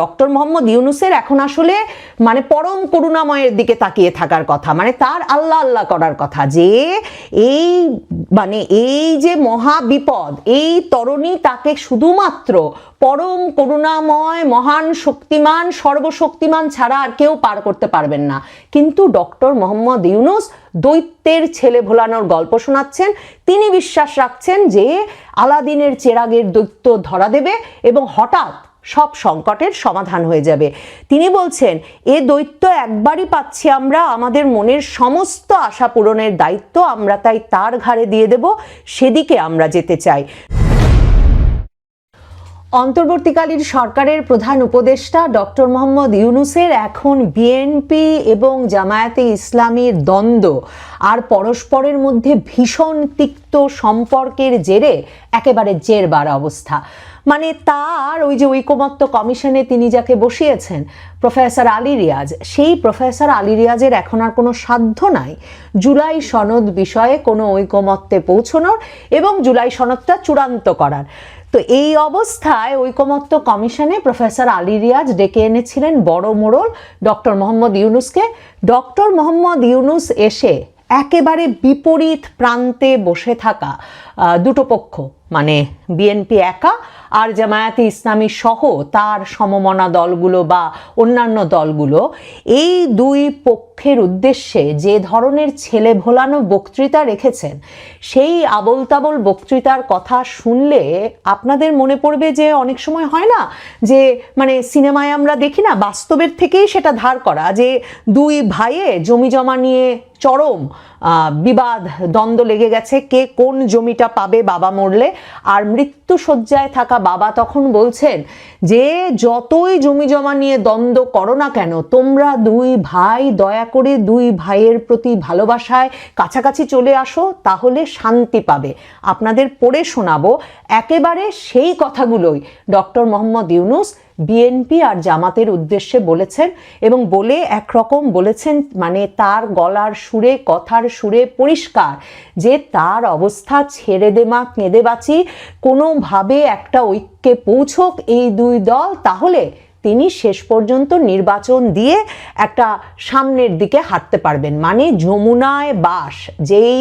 Doctor Mohammad ইউনুসের এখন আসলে মানে পরম করুণাময়ের দিকে তাকিয়ে থাকার কথা মানে তার আল্লাহ আল্লাহ করার কথা যে এই মানে এই যে মহা বিপদ, এই তরণী তাকে শুধুমাত্র পরম করুণাময়, মহান শক্তিমান, সর্বশক্তিমান ছাড়া আর কেউ পার করতে পারবেন না। কিন্তু ডক্টর মোহাম্মদ ইউনুস দৈত্যের ছেলে ভোলানোর গল্প শোনাচ্ছেন। তিনি বিশ্বাস রাখছেন যে আলাদিনের চেরাগের দৈত্য ধরা দেবে এবং হঠাৎ সব সংকটের সমাধান হয়ে যাবে। তিনি বলছেন, এ দৈত্য একবারই পাচ্ছি আমরা, আমাদের মনের সমস্ত আশা পূরণের দায়িত্ব আমরা তাই তার ঘাড়ে দিয়ে দেব, সেদিকে আমরা যেতে চাই। অন্তর্বর্তীকালীন সরকারের প্রধান উপদেষ্টা ডক্টর মোহাম্মদ ইউনুসের এখন বিএনপি এবং জামায়াতে ইসলামীর দ্বন্দ্ব আর পরস্পরের মধ্যে ভীষণ তিক্ত সম্পর্কের জেরে একেবারে জেরবার অবস্থা। মানে তার ওই যে ঐকমত্য কমিশনে তিনি যাকে বসিয়েছেন, প্রফেসর আলী রিয়াজ, সেই প্রফেসর আলী রিয়াজের এখন আর কোনো সাধ্য নাই। জুলাই সনদ বিষয়ে কোনো ঐকমত্যে পৌঁছনোর এবং জুলাই সনদটা চূড়ান্ত করার। তো এই অবস্থায় ঐকমত্য কমিশনে প্রফেসর আলী রিয়াজ ডেকে এনেছিলেন বড় মোড়ল ডক্টর মোহাম্মদ ইউনুসকে। ডক্টর মোহাম্মদ ইউনুস এসে একেবারে বিপরীত প্রান্তে বসে থাকা দুটো পক্ষ মানে বিএনপি একা আর জামায়াতে ইসলামী সহ তার সমমনা দলগুলো বা অন্যান্য দলগুলো। এই দুই পক্ষের উদ্দেশ্যে যে ধরনের ছেলে ভোলানো বক্তৃতা রেখেছেন, সেই আবল তাবল বক্তৃতার কথা শুনলে আপনাদের মনে পড়বে যে অনেক সময় হয় না যে মানে সিনেমায় আমরা দেখি না, বাস্তবের থেকেই সেটা ধার করা যে দুই ভাইয়ে জমি জমা নিয়ে চরম বিবাদ, দ্বন্দ্ব লেগে গেছে, কে কোন জমিটা পাবে বাবা মরলে, আর মৃত্যু থাকা বাবা তখন বলছেন যে, যতই জমি জমা নিয়ে দ্বন্দ্ব করো না কেন, তোমরা দুই ভাই, দয়া করে দুই ভাইয়ের প্রতি ভালোবাসায় কাছাকাছি চলে আসো, তাহলে শান্তি পাবে। আপনাদের পড়ে শোনাবো একেবারে সেই কথাগুলোই। ডক্টর মোহাম্মদ ইউনুস বিএনপি আর জামাতের উদ্দেশ্যে বলেছেন এবং বলে একরকম বলেছেন মানে তার গলার সুরে, কথার সুরে পরিষ্কার যে তার অবস্থা ছেড়ে দে মা, কেঁদে বাঁচি। কোনোভাবে একটা ঐক্যে পৌঁছক এই দুই দল, তাহলে তিনি শেষ পর্যন্ত নির্বাচন দিয়ে একটা সামনের দিকে হাঁটতে পারবেন। মানে যমুনায় বাস, যেই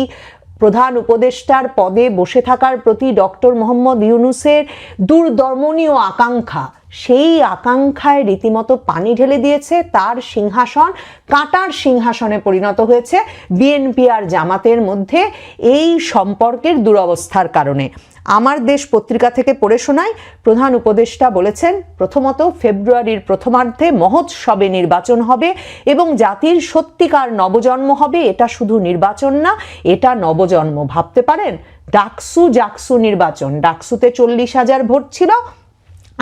প্রধান উপদেষ্টার পদে বসে থাকার প্রতি ডক্টর মোহাম্মদ ইউনুসের দূরদর্মনীয় আকাঙ্ক্ষা। সেই আকাঙ্ক্ষায় রীতিমতো পানি ঢেলে দিয়েছে, তার সিংহাসন, কাঁটার সিংহাসনে পরিণত হয়েছে বিএনপি আর জামাতের মধ্যে এই সম্পর্কের দুরবস্থার কারণে। আমার দেশ পত্রিকা থেকে পড়ে শোনাই, প্রধান উপদেষ্টা বলেছেন, প্রথমত ফেব্রুয়ারির প্রথমার্ধে মহোৎসবে নির্বাচন হবে এবং জাতির সত্যিকার নবজন্ম হবে, এটা শুধু নির্বাচন না, এটা নবজন্ম। ভাবতে পারেন ডাকসু জাকসু নির্বাচন, ডাকসুতে চল্লিশ হাজার ভোট ছিল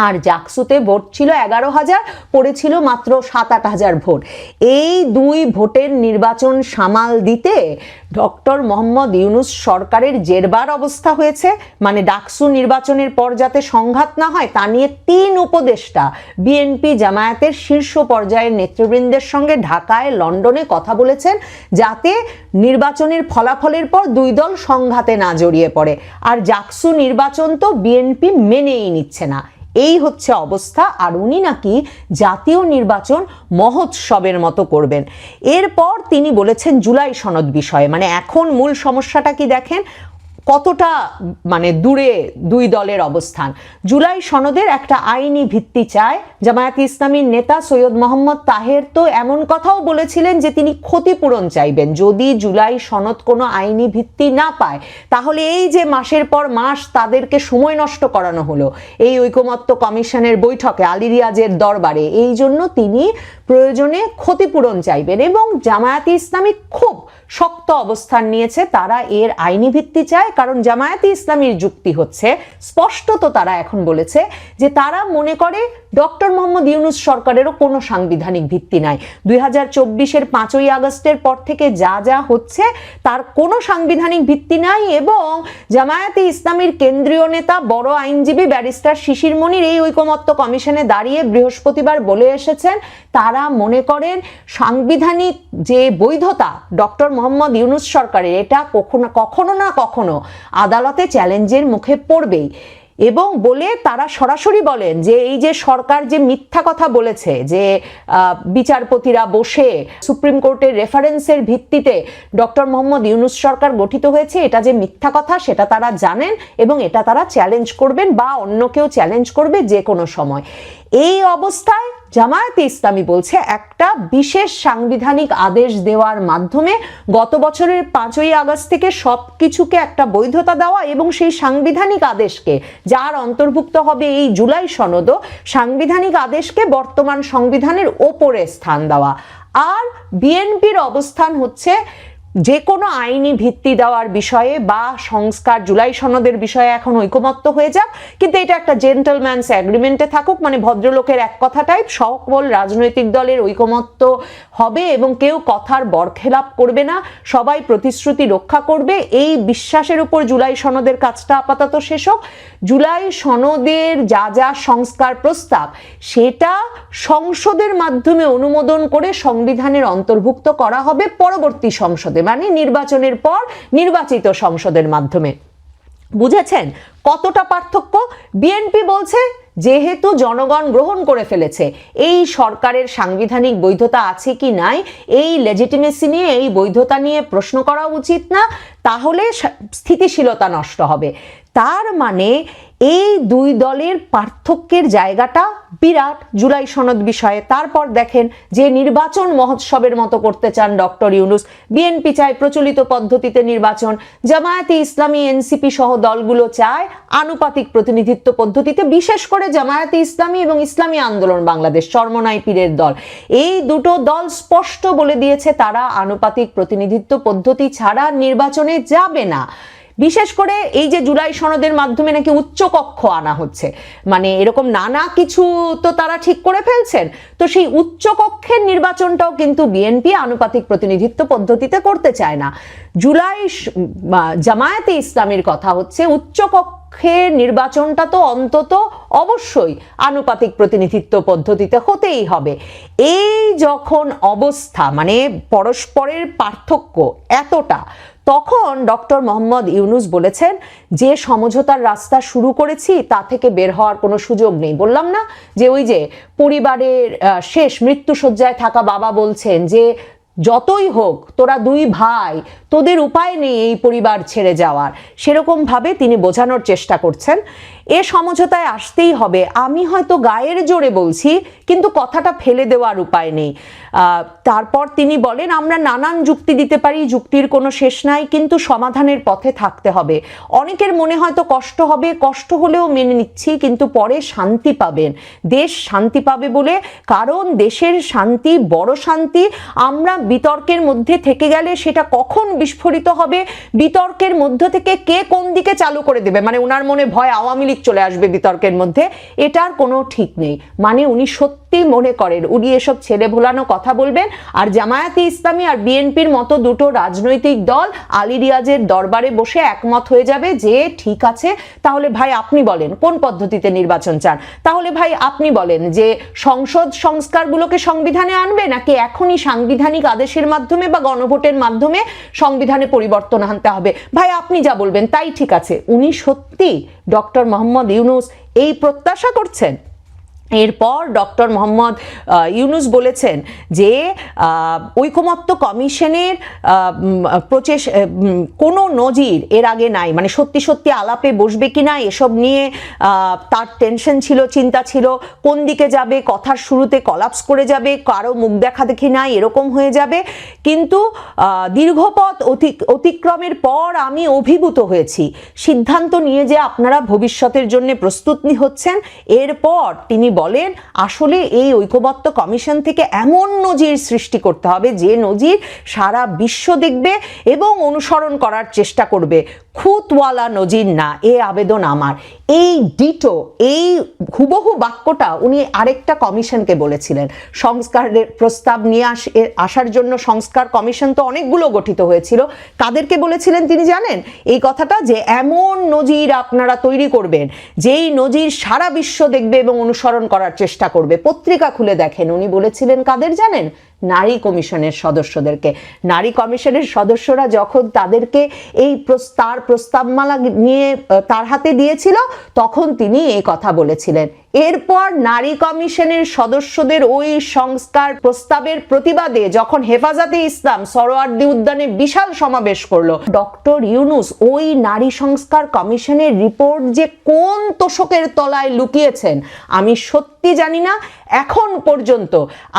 আর জাকসুতে ভোট ছিল এগারো হাজার, পড়েছিল মাত্র সাত আট হাজার ভোট। এই দুই ভোটের নির্বাচন সামাল দিতে ডক্টর মোহাম্মদ ইউনুস সরকারের জেরবার অবস্থা হয়েছে। মানে ডাকসু নির্বাচনের পর যাতে সংঘাত না হয়, তা নিয়ে তিন উপদেষ্টা, বিএনপি জামায়াতের শীর্ষ পর্যায়ের নেতৃবৃন্দের সঙ্গে ঢাকায়, লন্ডনে কথা বলেছেন যাতে নির্বাচনের ফলাফলের পর দুই দল সংঘাতে না জড়িয়ে পড়ে। আর জাকসু নির্বাচন তো বিএনপি মেনেই নিচ্ছে না। এই হচ্ছে অবস্থা। আর উনি নাকি জাতীয় নির্বাচন মহোৎসবের মতো করবেন। এরপর তিনি বলেছেন জুলাই সনদ বিষয়ে। মানে এখন মূল সমস্যাটা কি দেখেন? কতটা মানে দূরে দুই দলের অবস্থান? জুলাই সনদের একটা আইনি ভিত্তি চায় জামায়াত ইসলামীর নেতা সৈয়দ মোহাম্মদ তাহের তো এমন কথাও বলেছিলেন যে তিনি ক্ষতিপূরণ চাইবেন। যদি জুলাই সনদ কোনো আইনি ভিত্তি না পায়, তাহলে এই যে মাসের পর মাস তাদেরকে সময় নষ্ট করানো হলো, এই ঐকমত্য কমিশনের বৈঠকে আলী রিয়াজের দরবারে, এই জন্য তিনি প্রয়োজনে ক্ষতিপূরণ চাইবেন এবং জামায়াতে ইসলামী খুব শক্ত অবস্থান নিয়েছে, তারা এর আইনি ভিত্তি চায়, কারণ জামায়াতে ইসলামীর যুক্তি হচ্ছে, স্পষ্টত তারা এখন বলেছে যে তারা মনে করে ডক্টর মোহাম্মদ ইউনুস সরকারেরও কোনো সাংবিধানিক ভিত্তি নাই। দুই হাজার চব্বিশের পাঁচই আগস্টের পর থেকে যা যা হচ্ছে তার কোনো সাংবিধানিক ভিত্তি নাই এবং জামায়াতে ইসলামীর কেন্দ্রীয় নেতা, বড় আইনজীবী ব্যারিস্টার শিশির মনির এই ঐকমত্য কমিশনে দাঁড়িয়ে বৃহস্পতিবার বলে এসেছেন। তারা মনে করেন সাংবিধানিক যে বৈধতা ডক্টর মোহাম্মদ ইউনুস সরকারের, এটা কখনো কখনো না কখনো আদালতে চ্যালেঞ্জের মুখে পড়বেই। এবং বলে তারা সরাসরি বলেন যে এই যে সরকার যে মিথ্যা কথা বলেছে, যে বিচারপতিরা বসে সুপ্রিম কোর্টের রেফারেন্সের ভিত্তিতে ডক্টর মোহাম্মদ ইউনুস সরকার গঠিত হয়েছে, এটা যে মিথ্যা কথা সেটা তারা জানেন এবং এটা তারা চ্যালেঞ্জ করবেন বা অন্য কেউ চ্যালেঞ্জ করবে যে কোনো সময়। এই অবস্থায় জামায়াতে ইসলামী বলছে, একটা বিশেষ সাংবিধানিক আদেশ দেওয়ার মাধ্যমে গত বছরের পাঁচই আগস্ট থেকে সব কিছুকে একটা বৈধতা দেওয়া এবং সেই সাংবিধানিক আদেশকে, যার অন্তর্ভুক্ত হবে এই জুলাই সনদও, সাংবিধানিক আদেশকে বর্তমান সংবিধানের ওপরে স্থান দেওয়া। আর বিএনপির অবস্থান হচ্ছে যে কোনো আইনি ভিত্তি দেওয়ার বিষয়ে বা সংস্কার জুলাই সনদের বিষয়ে এখন ঐকমত্য হয়ে যাক। কিন্তু এটা একটা জেন্টলম্যানস অ্যাগ্রিমেন্টে থাকুক মানে ভদ্রলোকের এক কথা টাইপ সকল রাজনৈতিক দলের ঐকমত্য হবে এবং কেউ কথার বরখেলাপ করবে না, সবাই প্রতিশ্রুতি রক্ষা করবে। এই বিশ্বাসের উপর জুলাই সনদের কাজটা আপাতত শেষ হোক। জুলাই সনদের যা যা সংস্কার প্রস্তাব, সেটা সংসদের মাধ্যমে অনুমোদন করে সংবিধানের অন্তর্ভুক্ত করা হবে পরবর্তী সংসদে। মানে নির্বাচনের পর নির্বাচিত সংসদের মাধ্যমে। বুঝেছেন? কতটা পার্থক্য? বিএনপি বলছে, যেহেতু জনগণ গ্রহণ করে ফেলেছে, এই সরকারের সাংবিধানিক বৈধতা আছে কি নাই? এই লেজিটিমেসি নিয়ে, এই বৈধতা নিয়ে প্রশ্ন করা উচিত না, তাহলে স্থিতিশীলতা নষ্ট হবে। তার মানে এই দুই দলের পার্থক্যের জায়গাটা বিরাট জুলাই সনদ বিষয়ে। তারপর দেখেন যে নির্বাচন মহোৎসবের মতো করতে চান ডক্টর ইউনুস। বিএনপি চায় প্রচলিত পদ্ধতিতে নির্বাচন। জামায়াতে ইসলামী, এনসিপি সহ দলগুলো চায় আনুপাতিক প্রতিনিধিত্ব পদ্ধতিতে, বিশেষ করে জামায়াতে ইসলামী এবং ইসলামী আন্দোলন বাংলাদেশ চরমনাই পীরের দল। এই দুটো দল স্পষ্ট বলে দিয়েছে, তারা আনুপাতিক প্রতিনিধিত্ব পদ্ধতি ছাড়া নির্বাচনে যাবে না। বিশেষ করে এই যে জুলাই সনদের মাধ্যমে নাকি উচ্চ কক্ষ আনা হচ্ছে। মানে এরকম নানা কিছু তো তারা ঠিক করে ফেলছেন। তো সেই উচ্চ কক্ষের নির্বাচনটাও কিন্তু বিএনপি আনুপাতিক প্রতিনিধিত্ব পদ্ধতিতে করতে চায় না। জুলাই জামায়াতে ইসলামের কথা হচ্ছে উচ্চ কক্ষের নির্বাচনটা তো অন্তত অবশ্যই আনুপাতিক প্রতিনিধিত্ব পদ্ধতিতে হতেই হবে। এই যখন অবস্থা মানে পরস্পরের পার্থক্য এতটা তখন ডক্টর মোহাম্মদ ইউনুস বলেছেন, যে সমঝোতার রাস্তা শুরু করেছি, তা থেকে বের হওয়ার কোনো সুযোগ নেই। বললাম না যে ওই যে পরিবারের শেষ মৃত্যুসজ্জায় থাকা বাবা বলছেন যে, যতই হোক, তোরা দুই ভাই, তোদের উপায় নেই এই পরিবার ছেড়ে যাওয়ার। সেরকমভাবে তিনি বোঝানোর চেষ্টা করছেন। এ সমঝোতায় আসতেই হবে। আমি হয়তো গায়ের জোরে বলছি, কিন্তু কথাটা ফেলে দেওয়ার উপায় নেই। তারপর তিনি বলেন, আমরা নানান যুক্তি দিতে পারি, যুক্তির কোনো শেষ নাই, কিন্তু সমাধানের পথে থাকতে হবে। অনেকের মনে হয়তো কষ্ট হবে, কষ্ট হলেও মেনে নিচ্ছি, কিন্তু পরে শান্তি পাবেন। দেশ শান্তি পাবে বলে, কারণ দেশের শান্তি বড় শান্তি। আমরা বিতর্কের মধ্যে থেকে গেলে সেটা কখন বিস্ফোরিত হবে? বিতর্কের মধ্য থেকে কে কোন দিকে চালু করে দেবে? মানে ওনার মনে ভয়, আওয়ামী লীগ চলে আসবে বিতর্কের মধ্যে, এটার কোনো ঠিক নেই। মানে উনি সত্যি মনে করেন, উনি এসব ছেলে ভোলানো কথা বলবেন, আর জামায়াতে ইসলামী আর বিএনপির মতো দুটো রাজনৈতিক দল আলী রিয়াজের দরবারে বসে একমত হয়ে যাবে যে ঠিক আছে, তাহলে ভাই আপনি বলেন, কোন পদ্ধতিতে নির্বাচন চান? তাহলে ভাই আপনি বলেন যে সংসদ সংস্কারগুলোকে সংবিধানে আনবে, নাকি এখনই সাংবিধানিক আদেশের মাধ্যমে বা গণভোটের মাধ্যমে সংবিধানে পরিবর্তন আনতে হবে? ভাই আপনি যা বলবেন তাই ঠিক আছে। উনি সত্যি ডক্টর মোহাম্মদ ইউনুস এই প্রত্যাশা করছেন। এরপর ডক্টর মোহাম্মদ ইউনুস বলেছেন যে ঐকমত্য কমিশনের প্রচেষ কোনো নজির এর আগে নাই। মানে সত্যি সত্যি আলাপে বসবে কি না, এসব নিয়ে তার টেনশন ছিল, চিন্তা ছিল। কোন দিকে যাবে, কথার শুরুতে কলাপস করে যাবে, কারও মুখ দেখা দেখি নাই, এরকম হয়ে যাবে। কিন্তু দীর্ঘপথ অতি- অতিক্রমের পর আমি অভিভূত হয়েছি। সিদ্ধান্ত নিয়ে যে আপনারা ভবিষ্যতের জন্য প্রস্তুত হচ্ছেন, এরপর তিনি বলেন, আসলে এই ঐকমত্য কমিশন থেকে এমন নজির সৃষ্টি করতে হবে, যে নজির সারা বিশ্ব দেখবে এবং অনুসরণ করার চেষ্টা করবে। খুতওয়ালা নজির না, এ আবেদন আমার। এই ডিটো, এই হুবহু বাক্যটা উনি আরেকটা কমিশনকে বলেছিলেন। সংস্কারের প্রস্তাব নিয়ে আস আসার জন্য সংস্কার কমিশন তো অনেকগুলো গঠিত হয়েছিল। কাদেরকে বলেছিলেন তিনি জানেন, এই কথাটা যে এমন নজির আপনারা তৈরি করবেন, যেই নজির সারা বিশ্ব দেখবে এবং অনুসরণ করার চেষ্টা করবে। পত্রিকা খুলে দেখেন, উনি বলেছিলেন, কাদের জানেন? নারী কমিশনের সদস্যদেরকে। নারী কমিশনের সদস্যরা যখন তাদেরকে এই তার প্রস্তাবমালা নিয়ে তার হাতে দিয়েছিল, তখন তিনি এই কথা বলেছিলেন। এরপর নারী কমিশনের সদস্যদের ওই সংস্কার প্রস্তাবের প্রতিবাদে যখন হেফাজতে ইসলাম সরোয়ার্দি উদ্যানে বিশাল সমাবেশ করল। ডক্টর ইউনুস ওই নারী সংস্কার কমিশনের রিপোর্ট যে কোন তোষকের তলায় লুকিয়েছেন, আমি সত্যি জানি না। এখন পর্যন্ত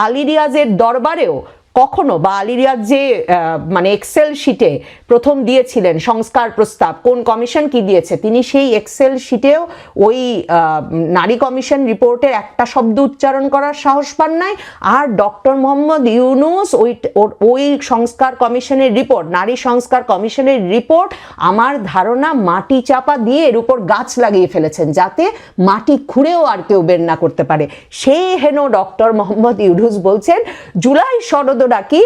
আলিরিয়াজের দরবারেও কখনো বা আলিরিয়ার যে মানে এক্সেল শিটে প্রথম দিয়েছিলেন সংস্কার প্রস্তাব, কোন কমিশন কি দিয়েছে, তিনি সেই এক্সেল শিটেও ওই নারী কমিশন রিপোর্টের একটা শব্দ উচ্চারণ করার সাহস পান নাই। আর ডক্টর মোহাম্মদ ইউনুস ওই ওই সংস্কার কমিশনের রিপোর্ট, নারী সংস্কার কমিশনের রিপোর্ট আমার ধারণা মাটি চাপা দিয়ে এর উপর গাছ লাগিয়ে ফেলেছেন, যাতে মাটি খুঁড়েও আর কেউ বের না করতে পারে। সেই হেন ডক্টর মোহাম্মদ ইউনুস বলছেন, জুলাই সনদ নাকি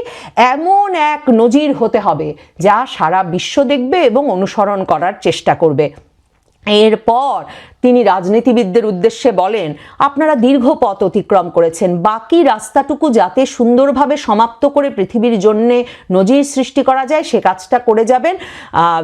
এমন এক নজির হতে হবে যা সারা বিশ্ব দেখবে এবং অনুসরণ করার চেষ্টা করবে। এরপর তিনি রাজনীতিবিদদের উদ্দেশ্যে বলেন, আপনারা দীর্ঘ পথ অতিক্রম করেছেন। বাকি রাস্তাটুকু যাতে সুন্দরভাবে সমাপ্ত করে পৃথিবীর জন্যে নজির সৃষ্টি করা যায়, সে কাজটা করে যাবেন।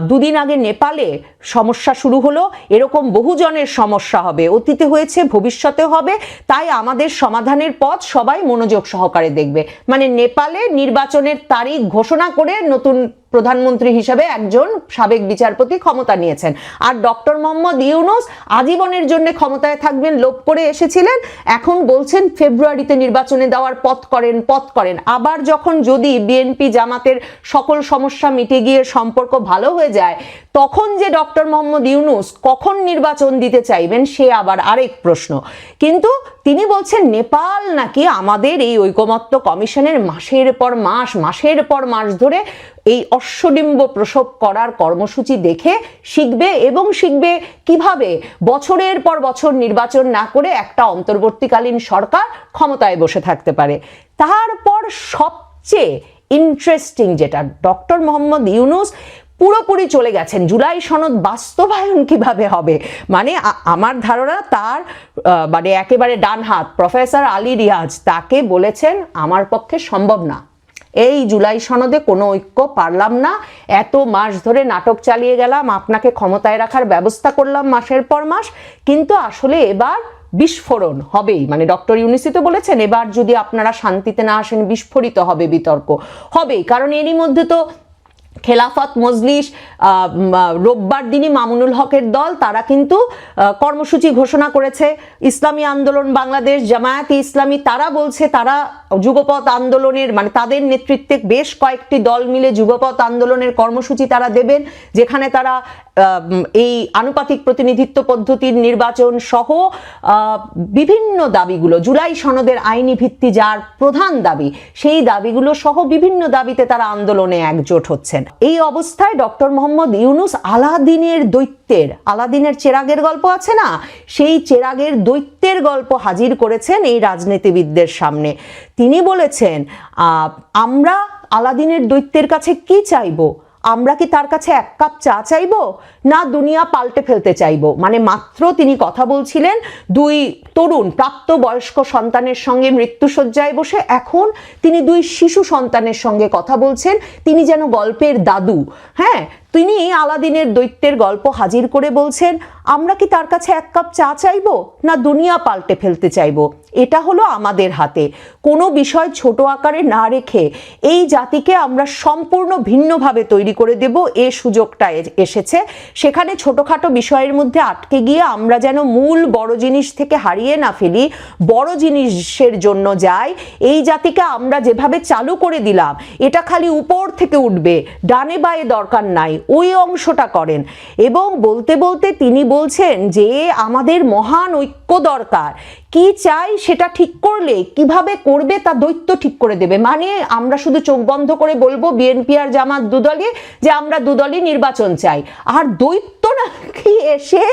দুদিন আগে নেপালে সমস্যা শুরু হলো। এরকম বহুজনের সমস্যা হবে। অতীতে হয়েছে, ভবিষ্যতে হবে। তাই আমাদের সমাধানের পথ সবাই মনোযোগ সহকারে দেখবে। মানে নেপালে নির্বাচনের তারিখ ঘোষণা করে নতুন প্রধানমন্ত্রী হিসেবে একজন সাবেক বিচারপতি ক্ষমতা নিয়েছেন। আর ডক্টর মোহাম্মদ ইউনুস আজীবনের জন্য ক্ষমতায় থাকবেন, লোভ করে এসেছিলেন। এখন বলছেন ফেব্রুয়ারিতে নির্বাচনে দেওয়ার পথ করেন পথ করেন। আবার যখন যদি বিএনপি জামাতের সকল সমস্যা মিটে গিয়ে সম্পর্ক ভালো হয়ে যায়, তখন যে ডক্টর মোহাম্মদ ইউনুস কখন নির্বাচন দিতে চাইবেন, সে আবার আরেক প্রশ্ন। কিন্তু তিনি বলছেন, নেপাল নাকি আমাদের এই ঐকমত্য কমিশনের মাসের পর মাস, মাসের পর মাস ধরে এই অশ্বডিম্ব প্রসব করার কর্মসূচি দেখে শিখবে এবং শিখবে কীভাবে বছরের পর বছর নির্বাচন না করে একটা অন্তর্বর্তীকালীন সরকার ক্ষমতায় বসে থাকতে পারে। তারপর সবচেয়ে ইন্টারেস্টিং যেটা, ডক্টর মোহাম্মদ ইউনুস পুরোপুরি চলে গেছেন। জুলাই সনদ বাস্তবায়ন কীভাবে হবে? মানে আমার ধারণা তার মানে একেবারে ডান হাত। প্রফেসর আলী রিয়াজ তাকে বলেছেন, আমার পক্ষে সম্ভব না। এই জুলাই সনদে কোনো ঐক্য পারলাম না। এত মাস ধরে নাটক চালিয়ে গেলাম। আপনাকে ক্ষমতায় রাখার ব্যবস্থা করলাম মাসের পর মাস। কিন্তু আসলে এবার বিস্ফোরণ হবেই। মানে ডক্টর ইউনিসি তো বলেছেন, এবার যদি আপনারা শান্তিতে না আসেন, বিস্ফোরিত হবে বিতর্ক। হবেই। কারণ এরই মধ্যে তো খেলাফত মজলিস রোববার দিনই মামুনুল হকের দল, তারা কিন্তু কর্মসূচি ঘোষণা করেছে। ইসলামী আন্দোলন, বাংলাদেশ জামায়াতে ইসলামী, তারা বলছে তারা যুগপথ আন্দোলনের মানে তাদের নেতৃত্বে বেশ কয়েকটি দল মিলে যুগপথ আন্দোলনের কর্মসূচি তারা দেবেন, যেখানে তারা এই আনুপাতিক প্রতিনিধিত্ব পদ্ধতির নির্বাচন সহ বিভিন্ন দাবিগুলো, জুলাই সনদের আইনি ভিত্তি যার প্রধান দাবি, সেই দাবিগুলো সহ বিভিন্ন দাবিতে তারা আন্দোলনে একজোট হচ্ছেন। এই অবস্থায় ডক্টর মোহাম্মদ ইউনুস আলাদিনের দৈত্যের, আলাদিনের চেরাগের গল্প আছে না? সেই চেরাগের দৈত্যের গল্প হাজির করেছেন এই রাজনীতিবিদদের সামনে। তিনি বলেছেন আমরা আলাদিনের দৈত্যের কাছে কি চাইব? আমরা কি তার কাছে এক কাপ চা চাইব? না দুনিয়া পাল্টে ফেলতে চাইব? মানে মাত্র তিনি কথা বলছিলেন, দুই তরুণ প্রাপ্তবয়স্ক সন্তানের সঙ্গে মৃত্যুসজ্জায় বসে এখন তিনি দুই শিশু সন্তানের সঙ্গে কথা বলছেন, তিনি যেন গল্পের দাদু। হ্যাঁ তিনি আলাদিনের দৈত্যের গল্প হাজির করে বলছেন, আমরা কি তার কাছে এক কাপ চা চাইব? না দুনিয়া পাল্টে ফেলতে চাইব? এটা হলো আমাদের হাতে। কোনো বিষয় ছোট আকারে না রেখে এই জাতিকে আমরা সম্পূর্ণ ভিন্নভাবে তৈরি করে দেব, এ সুযোগটা এসেছে। সেখানে ছোটোখাটো বিষয়ের মধ্যে আটকে গিয়ে আমরা যেন মূল বড় জিনিস থেকে হারিয়ে না ফেলি, বড় জিনিসের জন্য যাই। এই জাতিকে আমরা যেভাবে চালু করে দিলাম, এটা খালি উপর থেকে উঠবে, ডানে বায়ে দরকার নাই, ওই অংশটা করেন। এবং বলতে বলতে তিনি বলছেন যে, আমাদের মহান ঐক্য দরকার। কি চাই সেটা ঠিক করলে, কীভাবে করবে তা দৈত্য ঠিক করে দেবে। মানে আমরা শুধু চোখ বন্ধ করে বলব বিএনপি আর জামাত দুদলই যে আমরা দুদলই নির্বাচন চাই। আর দৈত্য নাকি এসে,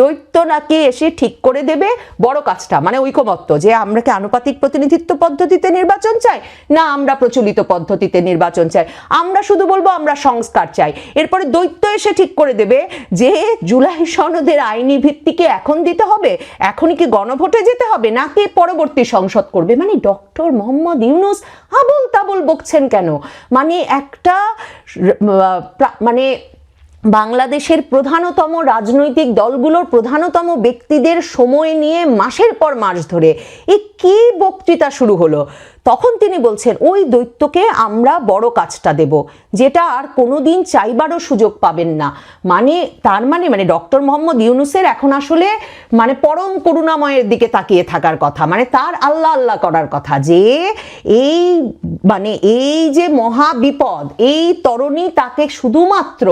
দৈত্য নাকি এসে ঠিক করে দেবে, বড় কাজটা। মানে ঐকমত্য যে আমরা কি আনুপাতিক প্রতিনিধিত্ব পদ্ধতিতে নির্বাচন চাই, না আমরা প্রচলিত পদ্ধতিতে নির্বাচন চাই। আমরা শুধু বলব আমরা সংস্কার চাই। এরপরে দৈত্য এসে ঠিক করে দেবে যে জুলাই সনদের আইনি ভিত্তিকে এখন দিতে হবে। এখনই কি গণভোটে যেতে হবে? নাকি পরবর্তী সংসদ করবে? মানে ডক্টর মোহাম্মদ ইউনুস আবল তাবল বকছেন কেন? মানে একটা মানে বাংলাদেশের প্রধানতম রাজনৈতিক দলগুলোর প্রধানতম ব্যক্তিদের সময় নিয়ে মাসের পর মাস ধরে। এ কী বক্তৃতা শুরু হলো? তখন তিনি বলছেন, ওই দৈত্যকে আমরা বড় কাজটা দেব, যেটা আর কোনোদিন চাইবারও সুযোগ পাবেন না। মানে তার মানে মানে ডক্টর মোহাম্মদ ইউনুসের এখন আসলে মানে পরম করুণাময়ের দিকে তাকিয়ে থাকার কথা মানে তার আল্লাহ আল্লাহ করার কথা যে এই মানে এই যে মহা বিপদ, এই তরণী তাকে শুধুমাত্র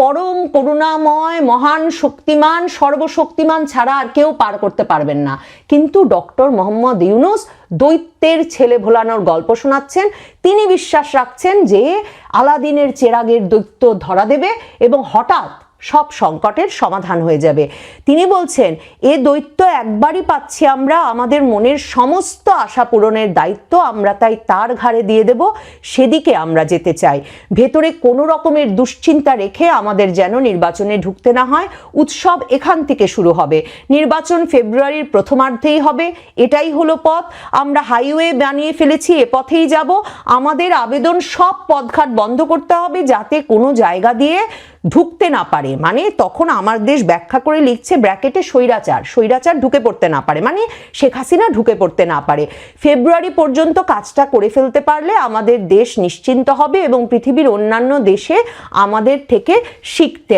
পরম করুণাময়, মহান শক্তিমান, সর্বশক্তিমান ছাড়া আর কেউ পার করতে পারবেন না। কিন্তু ডক্টর মোহাম্মদ ইউনুস দৈত্যের ছেলে ভোলানোর গল্প শোনাচ্ছেন। তিনি বিশ্বাস রাখছেন যে আলাদিনের চেরাগের দৈত্য ধরা দেবে এবং হঠাৎ সব সংকটের সমাধান হয়ে যাবে। তিনি বলছেন, এ দৈত্য একবারই পাচ্ছি আমরা, আমাদের মনের সমস্ত আশা পূরণের দায়িত্ব আমরা তাই তার ঘাড়ে দিয়ে দেব, সেদিকে আমরা যেতে চাই। ভেতরে কোনো রকমের দুশ্চিন্তা রেখে আমাদের যেন নির্বাচনে ঢুকতে না হয়, উৎসব এখান থেকে শুরু হবে। নির্বাচন ফেব্রুয়ারির প্রথমার্ধেই হবে, এটাই হলো পথ। আমরা হাইওয়ে বানিয়ে ফেলেছি, এ পথেই যাব। আমাদের আবেদন সব পথঘাট বন্ধ করতে হবে, যাতে কোনো জায়গা দিয়ে ঢুকতে না পারে। মানে তখন আমার দেশ ব্যাখ্যা করে লিখছে ব্র্যাকেটে স্বৈরাচার। স্বৈরাচার ঢুকে পড়তে না পারে। মানে শেখ হাসিনা ঢুকে পড়তে না পারে। ফেব্রুয়ারি পর্যন্ত কাজটা করে ফেলতে পারলে আমাদের দেশ নিশ্চিন্ত হবে এবং পৃথিবীর অন্যান্য দেশে আমাদের থেকে শিখতে